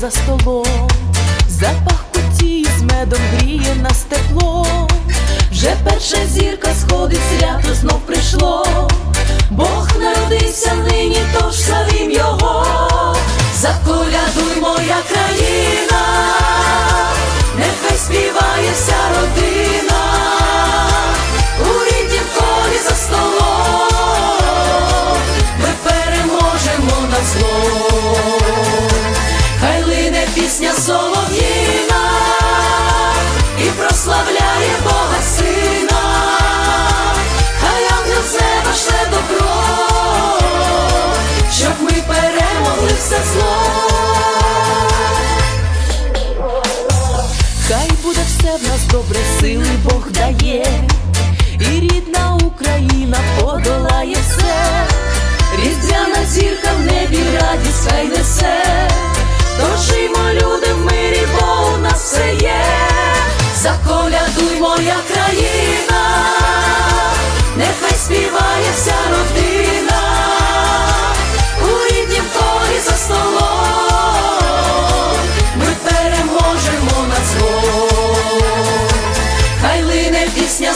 За столом, запах куті з медом гріє нас тепло. Вже перша зірка сходить, свято знов прийшло. Бог народився Заколядуй, моя країна, нехай співає вся родина, у ріднім колі за столом, ми переможемо на зло. Хай лине пісня солов'їна в нас добре, сили Бог дає, і рідна Україна подолає все. Різдвяна зірка в небі радість хай несе, тож жимо люди в мирі, бо у нас все є. Заколядуй, моя країна, нехай співає вся родина, лине пісня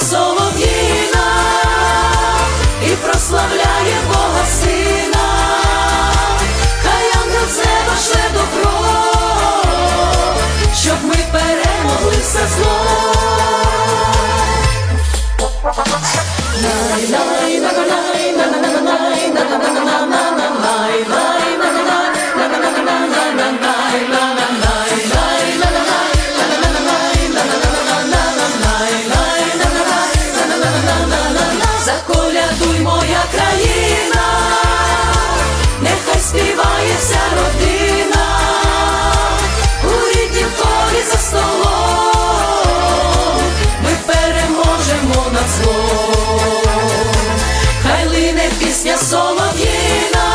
Хай лине пісня солов'їна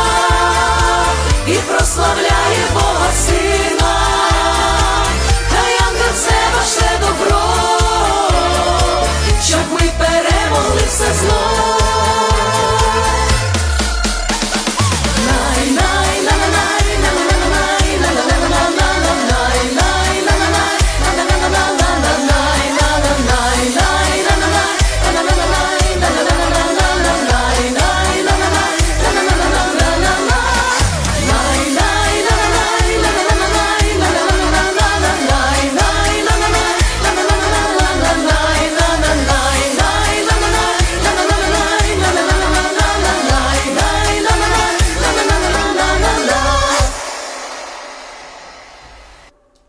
і прославляє Бога Сина,